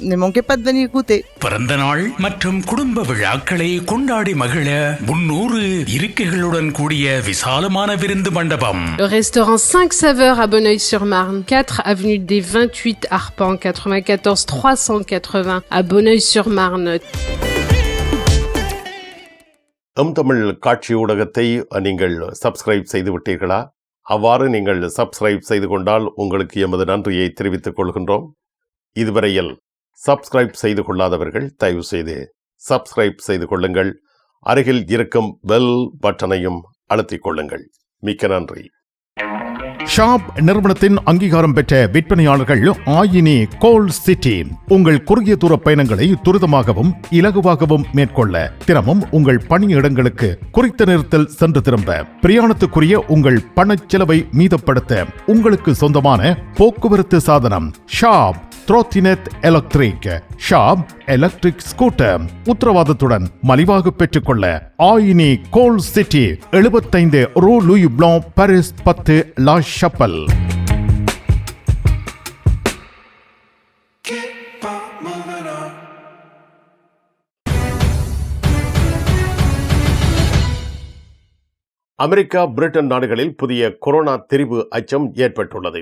Goûter. பிறந்த நாள் மற்றும் குடும்ப விழாக்களை கொண்டாடி மகிழ முன்னூறு இருக்கைகளுடன் கூடிய விசாலமான விருந்து மண்டபம் Le restaurant 5 saveurs à Bonneuil-sur-Marne, 4 avenue des 28 Arpents, 94 380 à Bonneuil-sur-Marne. எம் தமிழ் காட்சி ஊடகத்தை நீங்கள் சப்ஸ்கிரைப் செய்து விட்டீர்களா அவ்வாறு நீங்கள் சப்ஸ்கிரைப் செய்து கொண்டால் உங்களுக்கு எமது நன்றியை தெரிவித்துக் கொள்கின்றோம் இதுவரையில் சப்ஸ்கிரைப் செய்து கொள்ளாதவர்கள் தயவு செய்து சப்ஸ்கிரைப் செய்து கொள்ளுங்கள். அருகில் இருக்கும் பெல் பட்டனையும் அழுத்திக் கொள்ளுங்கள். மிக்க நன்றி. ஷாப் நிறுவனத்தின் அங்கீகாரம் பெற்ற விற்பனையாளர்கள் ஆயினி கோல் சிட்டி. உங்கள் குறுகிய தூர பயணங்களை துரிதமாகவும் இலகுவாகவும் மேற்கொள்ள தினமும் உங்கள் பணியிடங்களுக்கு குறித்த நேரத்தில் சென்று திரும்ப பிரயாணத்துக்குரிய உங்கள் பணச் செலவை மீதப்படுத்த உங்களுக்கு சொந்தமான போக்குவரத்து சாதனம் ஷாப் ட்ரோத்தினெட் எலக்ட்ரிக் ஷாப் எலக்ட்ரிக் ஸ்கூட்டர் உத்தரவாதத்துடன் மலிவாக பெற்றுக்கொள்ள ஆயினி கோல் சிட்டி எழுபத்தைந்து ரூ லூயி பிளான் பாரிஸ் பத்து லா ஷப்பல் அமெரிக்கா பிரிட்டன் நாடுகளில் புதிய கொரோனா திரிவு அச்சம் ஏற்பட்டுள்ளது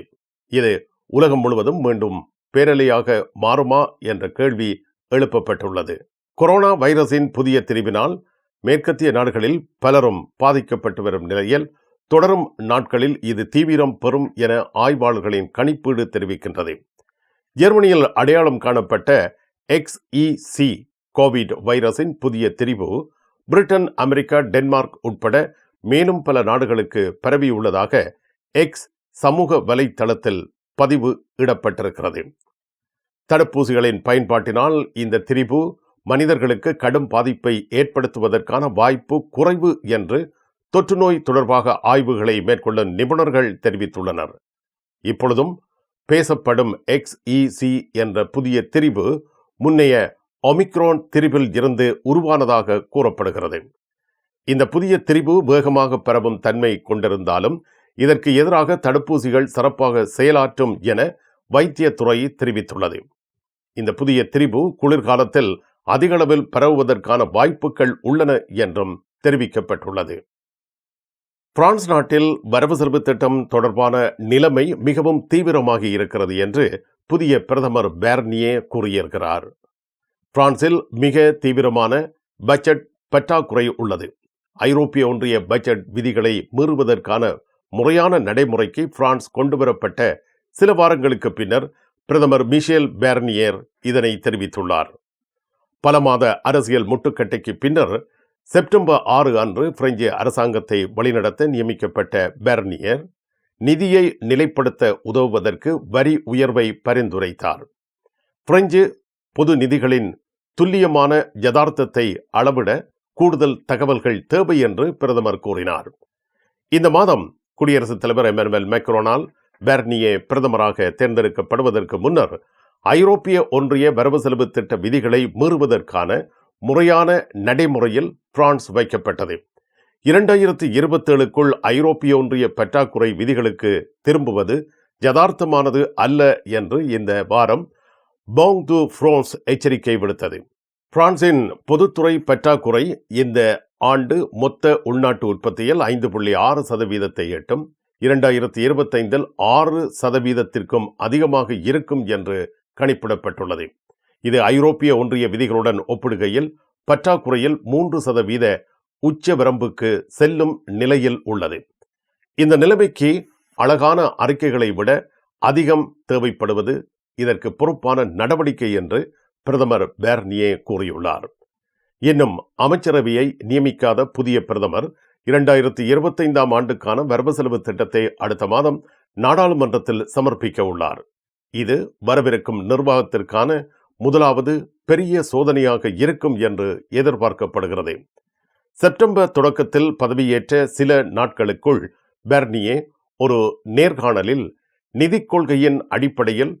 இது உலகம் முழுவதும் மீண்டும் பேரலையாக மாறுமா என்ற கேள்வி எழுப்பப்பட்டுள்ளது. கொரோனா வைரஸின் புதிய திரிவினால் மேற்கத்திய நாடுகளில் பலரும் பாதிக்கப்பட்டு வரும் நிலையில் தொடரும் நாட்களில் இது தீவிரம் பெறும் என ஆய்வாளர்களின் கணிப்பீடு தெரிவிக்கின்றது. ஜெர்மனியில் அடையாளம் காணப்பட்ட எக்ஸ்இசி கோவிட் வைரஸின் புதிய திரிவு பிரிட்டன் அமெரிக்கா டென்மார்க் உட்பட மேலும் பல நாடுகளுக்கு பரவியுள்ளதாக எக்ஸ் சமூக வலைத்தளத்தில் பதிவு இடப்பட்டிருக்கிறது. தடுப்பூசிகளின் பயன்பாட்டினால் இந்த திரிபு மனிதர்களுக்கு கடும் பாதிப்பை ஏற்படுத்துவதற்கான வாய்ப்பு குறைவு என்று தொற்றுநோய் தொடர்பாக ஆய்வுகளை மேற்கொள்ளும் நிபுணர்கள் தெரிவித்துள்ளனர். இப்பொழுதும் பேசப்படும் எக்ஸ்இசி என்ற புதிய திரிபு முன்னைய ஒமிக்ரோன் திரிபில் இருந்து உருவானதாக கூறப்படுகிறது. இந்த புதிய திரிபு வேகமாக பரவும் தன்மை கொண்டிருந்தாலும் இதற்கு எதிராக தடுப்பூசிகள் சிறப்பாக செயலாற்றும் என வைத்தியத்துறை தெரிவித்துள்ளது. இந்த புதிய திரிபு குளிர்காலத்தில் அதிகளவில் பரவுவதற்கான வாய்ப்புகள் உள்ளன என்றும் தெரிவிக்கப்பட்டுள்ளது. பிரான்ஸ் நாட்டில் வரவு செலவு திட்டம் தொடர்பான நிலைமை மிகவும் தீவிரமாகி இருக்கிறது என்று புதிய பிரதமர் பேர்னியே கூறியிருக்கிறார். பிரான்சில் மிக தீவிரமான பட்ஜெட் பற்றாக்குறை உள்ளது. ஐரோப்பிய ஒன்றிய பட்ஜெட் விதிகளை மீறுவதற்கான முறையான நடைமுறைக்கு பிரான்ஸ் கொண்டுவரப்பட்ட சில வாரங்களுக்கு பின்னர் பிரதமர் மிஷேல் பேர்னியர் இதனை தெரிவித்துள்ளார். பல மாத அரசியல் முட்டுக்கட்டைக்கு பின்னர் செப்டம்பர் ஆறு அன்று பிரெஞ்சு அரசாங்கத்தை வழிநடத்த நியமிக்கப்பட்ட பேர்னியர் நிதியை நிலைப்படுத்த உதவுவதற்கு வரி உயர்வை பரிந்துரைத்தார். பிரெஞ்சு பொது நிதிகளின் துல்லியமான யதார்த்தத்தை அளவிட கூடுதல் தகவல்கள் தேவை என்று பிரதமர் கூறினார். இந்த மாதம் குடியரசுத் தலைவர் எமனுவல் மேக்ரோனால் பெர்னியே பிரதமராக தேர்ந்தெடுக்கப்படுவதற்கு முன்னர் ஐரோப்பிய ஒன்றிய வரவு செலவு திட்ட விதிகளை மீறுவதற்கான முறையான நடைமுறையில் பிரான்ஸ் வைக்கப்பட்டது. இரண்டாயிரத்தி இருபத்தேழுக்குள் ஐரோப்பிய ஒன்றிய பற்றாக்குறை விதிகளுக்கு திரும்புவது யதார்த்தமானது அல்ல என்று இந்த வாரம் பாங் டு பிரான்ஸ் எச்சரிக்கை விடுத்தது. பிரான்சின் பொதுத்துறை பற்றாக்குறை இந்த ஆண்டு மொத்த உள்நாட்டு உற்பத்தியில் ஐந்து புள்ளி ஆறு சதவீதத்தை எட்டும். இரண்டாயிரத்தி இருபத்தைந்தில் ஆறு சதவீதத்திற்கும் அதிகமாக இருக்கும் என்று கணிப்பிடப்பட்டுள்ளது. இது ஐரோப்பிய ஒன்றிய விதிகளுடன் ஒப்பிடுகையில் பற்றாக்குறையில் மூன்று சதவீத உச்ச வரம்புக்கு செல்லும் நிலையில் உள்ளது. இந்த நிலைமைக்கு அழகான அறிக்கைகளை விட அதிகம் தேவைப்படுவது இதற்கு பொறுப்பான நடவடிக்கை என்று பிரதமர் பேர்னியே கூறியுள்ளார். இன்னும் அமைச்சரவையை நியமிக்காத புதிய பிரதமர் இரண்டாயிரத்தி இருபத்தைந்தாம் ஆண்டுக்கான வரவு செலவு திட்டத்தை அடுத்த மாதம் நாடாளுமன்றத்தில் சமர்ப்பிக்க உள்ளார். இது வரவிருக்கும் நிர்வாகத்திற்கான முதலாவது பெரிய சோதனையாக இருக்கும் என்று எதிர்பார்க்கப்படுகிறது. செப்டம்பர் தொடக்கத்தில் பதவியேற்ற சில நாட்களுக்குள் பெர்னியே ஒரு நேர்காணலில் நிதிக் கொள்கையின் அடிப்படையில்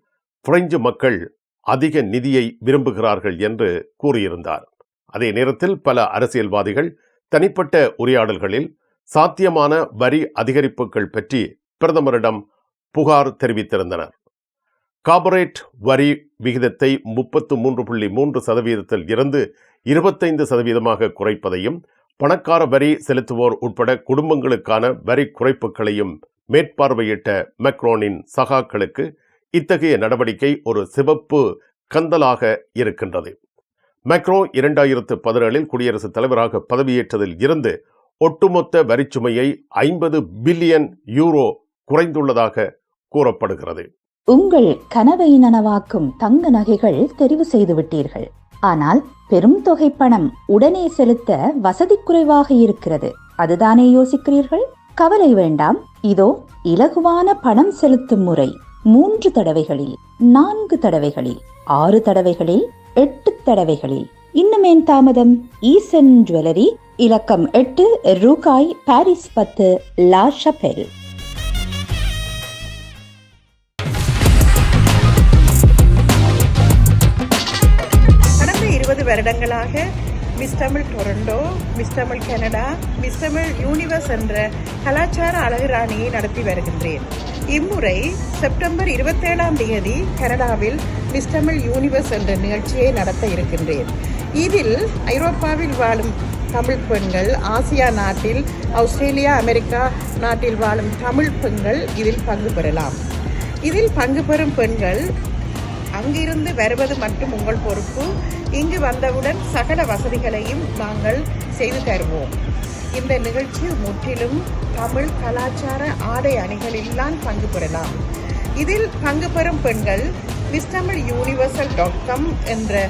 பிரெஞ்சு மக்கள் அதிக நிதியை விரும்புகிறார்கள் என்று கூறியிருந்தார். அதே நேரத்தில் பல அரசியல்வாதிகள் தனிப்பட்ட உரையாடல்களில் சாத்தியமான வரி அதிகரிப்புகள் பற்றி பிரதமரிடம் புகார் தெரிவித்திருந்தனர். கார்பரேட் வரி விகிதத்தை முப்பத்து மூன்று புள்ளி மூன்று சதவீதத்தில் இருந்து இருபத்தைந்து சதவீதமாக குறைப்பதையும் பணக்கார வரி செலுத்துவோர் உட்பட குடும்பங்களுக்கான வரி குறைப்புகளையும் மேற்பார்வையிட்ட மெக்ரோனின் சகாக்களுக்கு இத்தகைய நடவடிக்கை ஒரு சிவப்பு கந்தலாக இருக்கின்றது. மெக்ரோ இரண்டாயிரத்து பதினேழில் குடியரசுத் தலைவராக பதவியேற்றதில் இருந்து ஒட்டுமொத்த வரிச்சுமையை ஐம்பது பில்லியன் யூரோ குறைந்துள்ளதாக கூறப்படுகிறது. உங்கள் கனவை நனவாக்கும் தங்க நகைகள் தெரிவு செய்து விட்டீர்கள். ஆனால் பெரும் தொகை பணம் உடனே செலுத்த வசதி குறைவாக இருக்கிறது. அதுதானே யோசிக்கிறீர்கள்? கவலை வேண்டாம். இதோ இலகுவான பணம் செலுத்தும் முறை. மூன்று தடவைகளில் நான்கு தடவைகளில் ஆறு தடவைகளில் எட்டு தடவைகளில். இன்னமேன் தாமதம் ஈசன் ஜுவல்லரி இலக்கம் எட்டு ரூகாய் பாரிஸ் பத்து லா ஷபெல் கடந்த இருபது வருடங்களாக miss Tamil Toronto miss Tamil Canada miss Tamil universe என்ற கலாச்சார அழகுராணியை நடத்தி வருகின்றேன். இம்முறை செப்டம்பர் இருபத்தேழாம் தேதி கனடாவில் மிஸ் தமிழ் யூனிவர்ஸ் என்ற நிகழ்ச்சியை நடத்த இருக்கின்றேன். இதில் ஐரோப்பாவில் வாழும் தமிழ் பெண்கள் ஆசியா நாட்டில் ஆஸ்திரேலியா அமெரிக்கா நாட்டில் வாழும் தமிழ் பெண்கள் இதில் பங்கு பெறலாம். இதில் பங்கு பெறும் பெண்கள் அங்கிருந்து வருவது மட்டும் உங்கள் பொறுப்பு. இங்கு வந்தவுடன் சகல வசதிகளையும் நாங்கள் செய்து தருவோம். இந்த நிகழ்ச்சி முற்றிலும் தமிழ் கலாச்சார ஆடை அணிகளில்தான் பங்கு பெறலாம். இதில் பங்கு பெறும் பெண்கள் miss Tamil universal dot com என்ற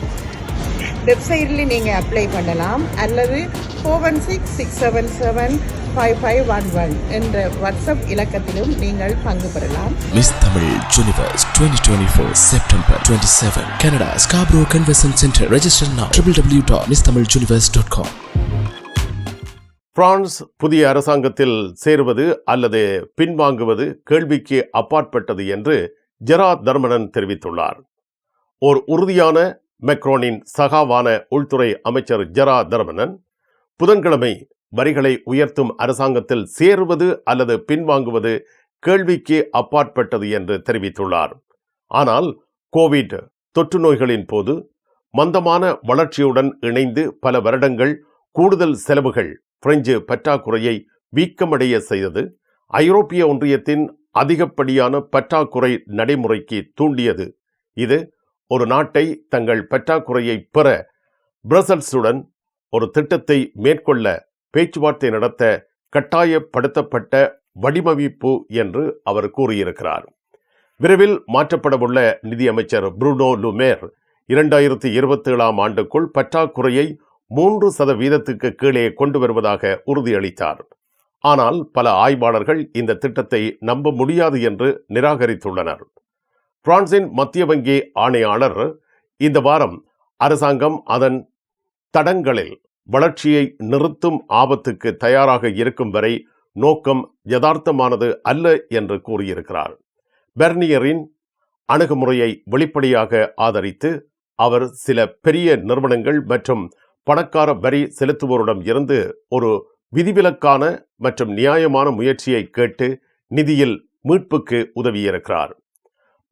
வெப்சைட்டில் நீங்கள் அப்ளை பண்ணலாம். அல்லது four one six six seven seven five five one one என்ற வாட்ஸ்அப் இலக்கத்திலும் நீங்கள் பங்கு பெறலாம். Miss Tamil Universe 2024 September 27 Canada Scarborough Convention Center Register now www.misthamiluniverse.com France புதிய அரசாங்கத்தில் சேருவது அல்லது பின்வாங்குவது கேள்விக்கு அப்பாற்பட்டது என்று ஜெராத் தர்மனன் தெரிவித்துள்ளார். ஓர் உறுதியான மெக்ரோனின் சகாவான உள்துறை அமைச்சர் ஜெரா தர்மனன் புதன்கிழமை வரிகளை உயர்த்தும் அரசாங்கத்தில் சேருவது அல்லது பின்வாங்குவது கேள்விக்கு அப்பாற்பட்டது என்று தெரிவித்துள்ளார். ஆனால் கோவிட் தொற்று நோய்களின் போது மந்தமான வளர்ச்சியுடன் இணைந்து பல வருடங்கள் கூடுதல் செலவுகள் பிரெஞ்சு பற்றாக்குறையை வீக்கமடைய செய்தது. ஐரோப்பிய ஒன்றியத்தின் அதிகப்படியான பற்றாக்குறை நடைமுறைக்கு தூண்டியது. இது ஒரு நாட்டை தங்கள் பற்றாக்குறையை பெற பிரசல்ஸுடன் ஒரு திட்டத்தை மேற்கொள்ள பேச்சுவார்த்தை நடத்த கட்டாயப்படுத்தப்பட்ட வடிவமைப்பு என்று அவர் கூறியிருக்கிறார். விரைவில் மாற்றப்படவுள்ள நிதியமைச்சர் புருனோ லுமேர் இரண்டாயிரத்தி இருபத்தி ஏழாம் ஆண்டுக்குள் பற்றாக்குறையை மூன்று சதவீதத்துக்கு கீழே கொண்டு வருவதாக உறுதியளித்தார். ஆனால் பல ஆய்வாளர்கள் இந்த திட்டத்தை நம்ப முடியாது என்று நிராகரித்துள்ளனர். பிரான்சின் மத்திய வங்கி ஆணையாளர் இந்த வாரம் அரசாங்கம் அதன் தடங்களில் வளர்ச்சியை நிறுத்தும் ஆபத்துக்கு தயாராக இருக்கும் வரை நோக்கம் யதார்த்தமானது அல்ல என்று கூறியிருக்கிறார். பெர்னியரின் அணுகுமுறையை வெளிப்படையாக ஆதரித்து அவர் சில பெரிய நிறுவனங்கள் மற்றும் பணக்கார வரி செலுத்துவோரிடம் இருந்து ஒரு விதிவிலக்கான மற்றும் நியாயமான முயற்சியை கேட்டு நிதியில் மீட்புக்கு உதவியிருக்கிறார்.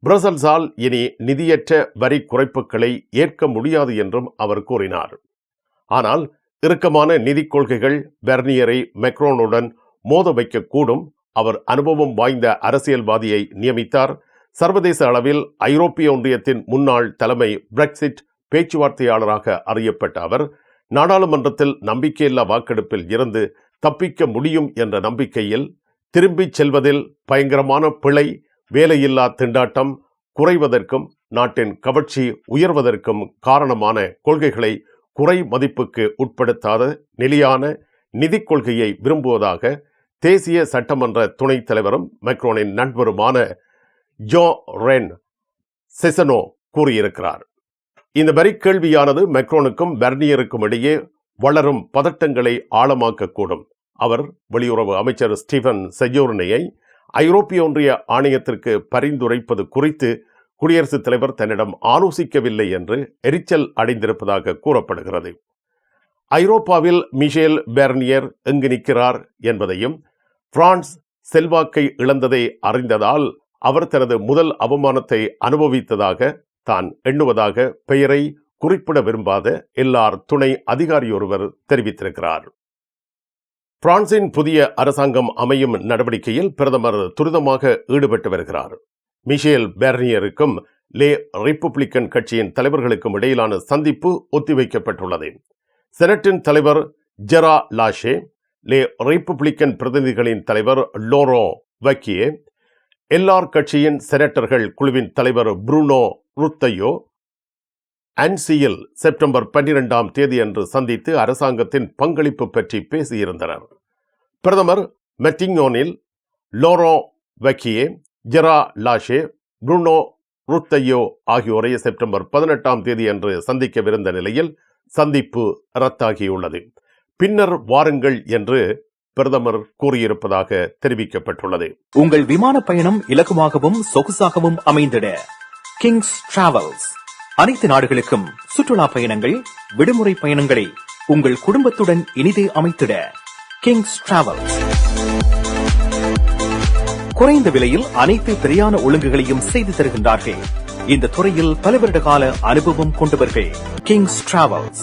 பிரசல்ஸால் இனி நிதியற்ற வரி குறைப்புகளை ஏற்க முடியாது என்றும் அவர் கூறினார். ஆனால் இறுக்கமான நிதிக் கொள்கைகள் பெர்னியரை மெக்ரோனுடன் மோத வைக்கக்கூடும். அவர் அனுபவம் வாய்ந்த அரசியல்வாதியை நியமித்தார். சர்வதேச அளவில் ஐரோப்பிய ஒன்றியத்தின் முன்னாள் தலைமை பிரெக்சிட் பேச்சுவார்த்தையாளராக அறியப்பட்ட அவர் நாடாளுமன்றத்தில் நம்பிக்கையில்லா வாக்கெடுப்பில் இருந்து தப்பிக்க முடியும் என்ற நம்பிக்கையில் திரும்பிச் செல்வதில் பயங்கரமான பிழை வேலையில்லா திண்டாட்டம் குறைவதற்கும் நாட்டின் கவர்ச்சி உயர்வதற்கும் காரணமான கொள்கைகளை குறை மதிப்புக்கு உட்படுத்தாத நிலையான நிதிக் கொள்கையை விரும்புவதாக தேசிய சட்டமன்ற துணைத் தலைவரும் மெக்ரோனின் நண்பருமான ஜோ ரென் செசனோ கூறியிருக்கிறார். இந்த வரி கேள்வியானது மெக்ரோனுக்கும் பெர்னியருக்கும் இடையே வளரும் பதட்டங்களை ஆழமாக்கக்கூடும். அவர் வெளியுறவு அமைச்சர் ஸ்டீவன் செஜோர்னையை ஐரோப்பிய ஒன்றிய ஆணையத்திற்கு பரிந்துரைப்பது குறித்து குடியரசுத் தலைவர் தன்னிடம் ஆலோசிக்கவில்லை என்று எரிச்சல் அடைந்திருப்பதாக கூறப்படுகிறது. ஐரோப்பாவில் மிஷேல் பெர்னியர் எங்கு நிற்கிறார் என்பதையும் பிரான்ஸ் செல்வாக்கை இழந்ததை அறிந்ததால் அவர் தனது முதல் அவமானத்தை அனுபவித்ததாக தான் எண்ணுவதாக பெயரை குறிப்பிட விரும்பாத எல்லார் துணை அதிகாரியொருவர் தெரிவித்திருக்கிறார். பிரான்சின் புதிய அரசாங்கம் அமையும் நடவடிக்கையில் பிரதமர் துரிதமாக ஈடுபட்டு வருகிறார். மிஷேல் பெர்னியருக்கும் லே ரிப்பப்ளிக்கன் கட்சியின் தலைவர்களுக்கும் இடையிலான சந்திப்பு ஒத்திவைக்கப்பட்டுள்ளது. செனட்டின் தலைவர் ஜெரா லாஷே லே ரிப்பப்ளிக்கன் பிரதிநிதிகளின் தலைவர் லோரோ வக்கியே எல்ஆர் கட்சியின் செனட்டர்கள் குழுவின் தலைவர் புருனோ ருத்தையோ அன்சியில் செப்டம்பர் பன்னிரெண்டாம் தேதியன்று சந்தித்து அரசாங்கத்தின் பங்களிப்பு பற்றி பேசியிருந்தனர். பிரதமர் மெட்டிங்னோனில் லோரோ வக்கியே ஜெரா லாஷே புருனோ ருத்தையோ ஆகியோரை செப்டம்பர் பதினெட்டாம் தேதியன்று சந்திக்கவிருந்த நிலையில் சந்திப்பு ரத்தாகியுள்ளது. பின்னர் வாருங்கள் என்று பிரதமர் கூறியிருப்பதாக தெரிவிக்கப்பட்டுள்ளது. உங்கள் விமான பயணம் இலகுவாகவும் சொகுசாகவும் அமைந்திட கிங்ஸ் டிராவல்ஸ் அனைத்து நாடுகளுக்கும் சுற்றுலா பயணங்கள் விடுமுறை பயணங்களை உங்கள் குடும்பத்துடன் இனிதே அமைத்திட கிங்ஸ் டிராவல்ஸ் குறைந்த விலையில் அனைத்து பிரயாண ஒழுங்குகளையும் செய்து தருகின்றார்கள். இந்த துறையில் பல வருட கால அனுபவம் கொண்டவர்கள் கிங்ஸ் டிராவல்ஸ்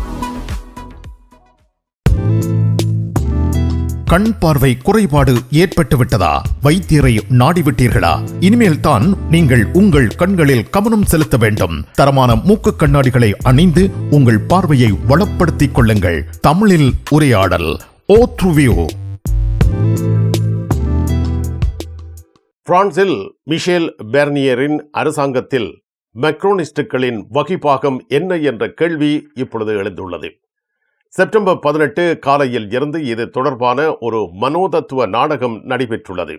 கண் பார்வை குறைபாடு ஏற்பட்டுவிட்டதா? வைத்தியரை நாடிவிட்டீர்களா? இனிமேல் தான் நீங்கள் உங்கள் கண்களில் கவனம் செலுத்த வேண்டும். தரமான மூக்கு கண்ணாடிகளை அணிந்து உங்கள் பார்வையை வளப்படுத்திக் கொள்ளுங்கள். தமிழில் உரையாடல் ஓத்ருவியோ பிரான்சில் மிஷேல் பெர்னியரின் அரசாங்கத்தில் மெக்ரோனிஸ்டுகளின் வகிபாகம் என்ன என்ற கேள்வி இப்பொழுது எழுந்துள்ளது. செப்டம்பர் பதினெட்டு காலையில் இருந்து இது தொடர்பான ஒரு மனோதத்துவ நாடகம் நடைபெற்றுள்ளது.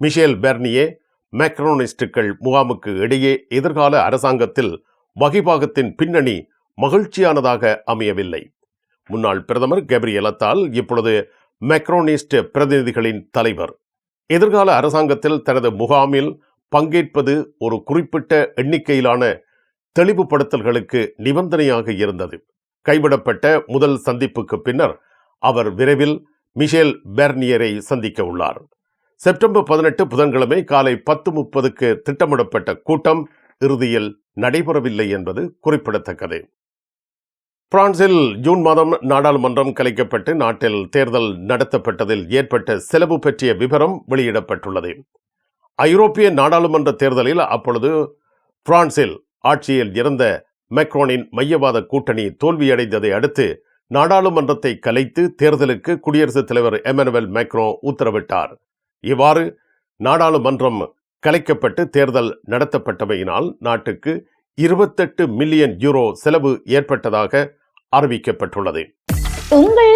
மிஷேல் பெர்னியே மேக்ரோனிஸ்டுகள் முகாமுக்கு இடையே எதிர்கால அரசாங்கத்தில் வகிபாகத்தின் பின்னணி மகிழ்ச்சியானதாக அமையவில்லை. முன்னாள் பிரதமர் கெப்ரியலத்தால் இப்பொழுது மேக்ரோனிஸ்ட் பிரதிநிதிகளின் தலைவர். எதிர்கால அரசாங்கத்தில் தனது முகாமில் பங்கேற்பது ஒரு குறிப்பிட்ட எண்ணிக்கையிலான தெளிவுபடுத்தல்களுக்கு நிபந்தனையாக இருந்தது. கைவிடப்பட்ட முதல் சந்திப்புக்கு பின்னர் அவர் விரைவில் மிஷேல் பெர்னியரை சந்திக்க உள்ளார். செப்டம்பர் பதினெட்டு புதன்கிழமை காலை பத்து முப்பதுக்கு திட்டமிடப்பட்ட கூட்டம் இறுதியில் நடைபெறவில்லை என்பது குறிப்பிடத்தக்கது. பிரான்சில் ஜூன் மாதம் நாடாளுமன்றம் கலைக்கப்பட்டு நாட்டில் தேர்தல் நடத்தப்பட்டதில் ஏற்பட்ட செலவு பற்றிய விவரம் வெளியிடப்பட்டுள்ளது. ஐரோப்பிய நாடாளுமன்ற தேர்தலில் அப்பொழுது பிரான்சில் ஆட்சியில் இருந்த மெக்ரோனின் மையவாத கூட்டணி தோல்வியடைந்ததை அடுத்து நாடாளுமன்றத்தை கலைத்து தேர்தலுக்கு குடியரசுத் தலைவர் எமனுவல் மேக்ரோ உத்தரவிட்டார். இவ்வாறு நாடாளுமன்றம் கலைக்கப்பட்டு தேர்தல் நடத்தப்பட்டமையினால் நாட்டுக்கு இருபத்தெட்டு மில்லியன் யூரோ செலவு ஏற்பட்டதாக அறிவிக்கப்பட்டுள்ளது. உங்கள்